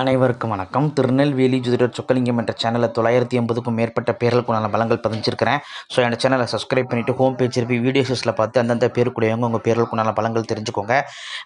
அனைவருக்கும் வணக்கம். திருநெல்வேலி ஜோதிடர் சொக்கலிங்கம் என்ற சேனலில் தொள்ளாயிரத்தி எண்பதுக்கும் மேற்பட்ட பேர்களுக்குண்டான பலங்கள் பதிஞ்சிருக்கிறேன். ஸோ என் சேனலை சப்ஸ்கிரைப் பண்ணிவிட்டு ஹோம் பேஜ் இருப்பி வீடியோஸில் பார்த்து அந்தந்த பேருக்குடையவங்க உங்கள் பேர்களுக்குண்டான பலங்கள் தெரிஞ்சுக்கோங்க.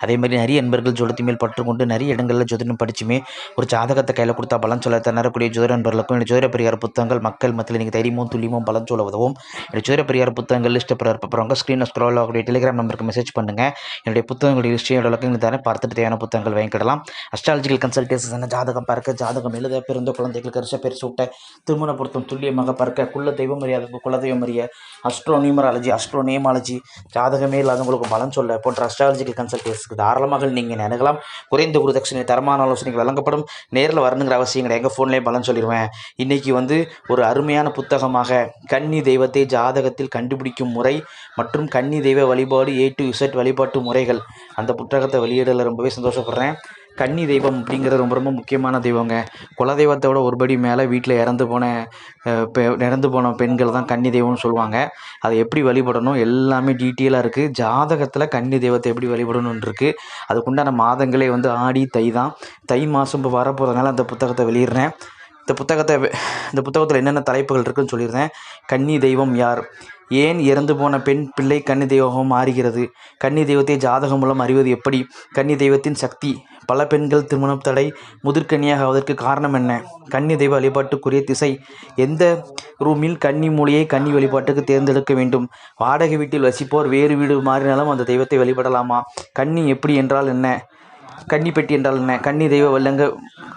அதே மாதிரி நிறைய நண்பர்கள் ஜோதிடத்தி மேல் பற்றுக்கொண்டு நிறைய இடங்களில் ஜோதிடம் படிச்சுமே ஒரு ஜாதகத்தை கையில் கொடுத்தா பலன் சொல்ல தரக்கூடிய ஜோதிட நண்பர்களுக்கும் இந்த ஜோதிட பெரியார் புத்தகங்கள் மக்கள் மத்தியில் நீங்கள் தைரியமும் துல்லியமும் பலன் சொல்ல உதவும். என்னுடைய ஜோதிட பெரியார் புத்தகங்கள் லிஸ்ட்டு பிறப்பறவங்க ஸ்க்ரீனில் ஸ்க்ரோல் ஆகக்கூடிய டெலிகிராம் நம்பருக்கு மெசேஜ் பண்ணுங்கள் என்னுடைய புத்தகங்களுடைய லிஸ்ட்டையும் அளவுக்கு விளக்கங்கள் தரேன் பார்த்துட்டு தேவையான புத்தகங்கள் வாங்கிக்கிடலாம். அஸ்ட்ராலஜிக்கல் கன்சல்டேஷன் என்ன ஜாதகம் பார்க்க ஜாதகம் எழுத பிறந்த குழந்தைகளுக்கு ரிஷ பெருசு விட்ட திருமண பொருத்தம் துல்லியமாக பார்க்க குள்ள தெய்வம் அறியாத குலதெய்வம் அறிய அஸ்ட்ரோ நியூமராலஜி அஸ்ட்ரோ நேமாலஜி ஜாதகமே இல்லாதவங்களுக்கு பலன் சொல்ல போன்ற அஸ்ட்ராலஜிக்கல் கன்சல்டேஷனுக்கு தாராளமாக நீங்கள் நினைக்கலாம் குறைந்த குருதட்சணை தரமான ஆலோசனைகள் வழங்கப்படும். நேரில் வரணுங்கிற அவசியம் கிடையாது. எங்கள் ஃபோன்லேயே பலன் சொல்லிடுவேன் இன்றைக்கி வந்து ஒரு அருமையான புத்தகமாக கன்னி தெய்வத்தை ஜாதகத்தில் கண்டுபிடிக்கும் முறை மற்றும் கன்னி தெய்வ வழிபாடு ஏ டு இசட் வழிபாட்டு முறைகள். அந்த புத்தகத்தை வெளியிடல ரொம்பவே சந்தோஷப்படுறேன். கன்னி தெய்வம் அப்படிங்கிறது ரொம்ப ரொம்ப முக்கியமான தெய்வங்க. குல தெய்வத்தோட ஒருபடி மேலே வீட்டில் இறந்து போன பெ இறந்து போன பெண்கள் தான் கன்னி தெய்வம்னு சொல்லுவாங்க. அதை எப்படி வழிபடணும்? எல்லாமே டீட்டெயிலாக இருக்குது ஜாதகத்தில் கன்னி தெய்வத்தை எப்படி வழிபடணும்னு இருக்குது அதுக்குண்டான மாதங்களே வந்து ஆடி தை தான். தை மாதம் இப்போ வரப்போகிறதுனால அந்த புத்தகத்தை வெளியிடுறேன். இந்த புத்தகத்தை இந்த புத்தகத்தில் என்னென்ன தலைப்புகள் இருக்குதுன்னு சொல்லியிருந்தேன் கன்னி தெய்வம் யார்? ஏன் இறந்து போன பெண் பிள்ளை கன்னி தெய்வமாக மாறுகிறது? கன்னி தெய்வத்தை ஜாதகம் மூலம் அறிவது எப்படி? கன்னி தெய்வத்தின் சக்தி பல பெண்கள் திருமணம் தடை முதிர்கன்னியாக ஆவதற்கு காரணம் என்ன? கன்னி தெய்வ வழிபாட்டுக்குரிய திசை எந்த ரூமில் கன்னி மூலையை கன்னி வழிபாட்டுக்கு தேர்ந்தெடுக்க வேண்டும்? வாடகை வீட்டில் வசிப்போர் வேறு வீடு மாறினாலும் அந்த தெய்வத்தை வழிபடலாமா? கன்னி எப்படி என்றால் என்ன? கன்னி பெட்டி என்றால் என்ன? கன்னி தெய்வ வல்லங்க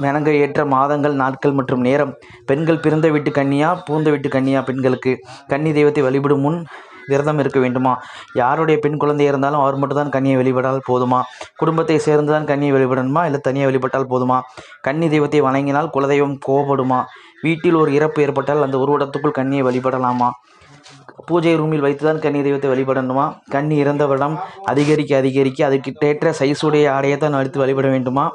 வணங்க ஏற்ற மாதங்கள் நாட்கள் மற்றும் நேரம். பெண்கள் பிறந்த வீட்டு கன்னியா பூந்த வீட்டு கன்னியா பெண்களுக்கு கன்னி தெய்வத்தை வழிபடும் முன் விரதம் இருக்க வேண்டுமா? யாருடைய பெண் குழந்தை இருந்தாலும் அவர் மட்டும்தான் கன்னியை வழிபடால் போதுமா? குடும்பத்தை சேர்ந்து தான் கன்னியை வழிபடணுமா? இல்லை தனியாக வழிபட்டால் போதுமா? கன்னி தெய்வத்தை வணங்கினால் குலதெய்வம் கோபப்படுமா? வீட்டில் ஒரு இறப்பு ஏற்பட்டால் அந்த உருவடத்துக்குள் கன்னியை வழிபடலாமா? பூஜை ரூமில் வைத்து தான் கன்னி தெய்வத்தை வழிபடணுமா? கன்னி இறந்தவரிடம் அதிகரிக்க அதிகரிக்க அதுக்கிட்டேற்ற சைஸுடைய ஆடையை தான் அடித்து வழிபட வேண்டுமா?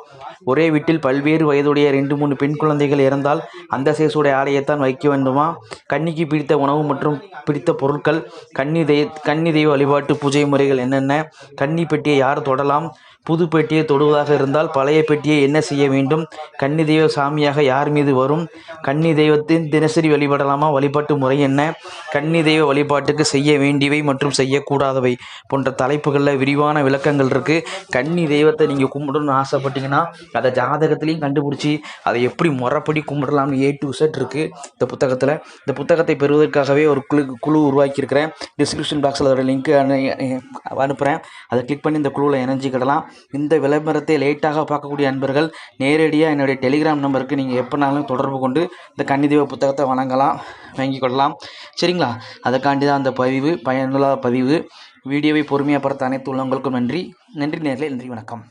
ஒரே வீட்டில் பல்வேறு வயதுடைய ரெண்டு மூணு பெண் குழந்தைகள் இறந்தால் அந்த சைஸுடைய ஆடையைத்தான் வைக்க வேண்டுமா? கன்னிக்கு பிடித்த உணவு மற்றும் பிடித்த பொருட்கள் கன்னி தெய் கன்னி தெய்வ வழிபாட்டு பூஜை முறைகள் என்னென்ன? கன்னி பெட்டியை யார் தொடலாம்? புது பெட்டியை தொடுவதாக இருந்தால் பழைய பெட்டியை என்ன செய்ய வேண்டும்? கன்னி தெய்வ சாமியாக யார் மீது வரும்? கன்னி தெய்வத்தின் தினசரி வழிபடலாமா? வழிபாட்டு முறை என்ன? கன்னி தெய்வ வழிபாட்டுக்கு செய்ய வேண்டியவை மற்றும் செய்யக்கூடாதவை போன்ற தலைப்புகளில் விரிவான விளக்கங்கள் இருக்குது கன்னி தெய்வத்தை நீங்கள் கும்பிடணும்னு ஆசைப்பட்டீங்கன்னா அதை ஜாதகத்திலையும் கண்டுபிடிச்சி அதை எப்படி முறைப்படி கும்பிடலாம்னு ஏ டு செட் இருக்குது இந்த புத்தகத்தில் இந்த புத்தகத்தை பெறுவதற்காகவே ஒரு குழு குழு உருவாக்கியிருக்கிறேன். டிஸ்கிரிப்ஷன் பாக்ஸில் அதோட லிங்க் அனு அனுப்புகிறேன் அதை கிளிக் பண்ணி இந்த குழுவில் இணைஞ்சிக்கிடலாம். இந்த விளம்பரத்தை லேட்டாக பார்க்கக்கூடிய அன்பர்கள் நேரடியாக என்னுடைய டெலிகிராம் நம்பருக்கு நீங்கள் எப்போனாலும் தொடர்பு கொண்டு இந்த கன்னிதீப புத்தகத்தை வணங்கலாம் வாங்கி கொள்ளலாம். சரிங்களா? அதுக்காண்டி தான் அந்த பதிவு பயனுள்ள பதிவு. வீடியோவை பொறுமையாக பார்த்த அனைத்து உள்ளவங்களுக்கும் நன்றி. நன்றி நேரில் நன்றி வணக்கம்.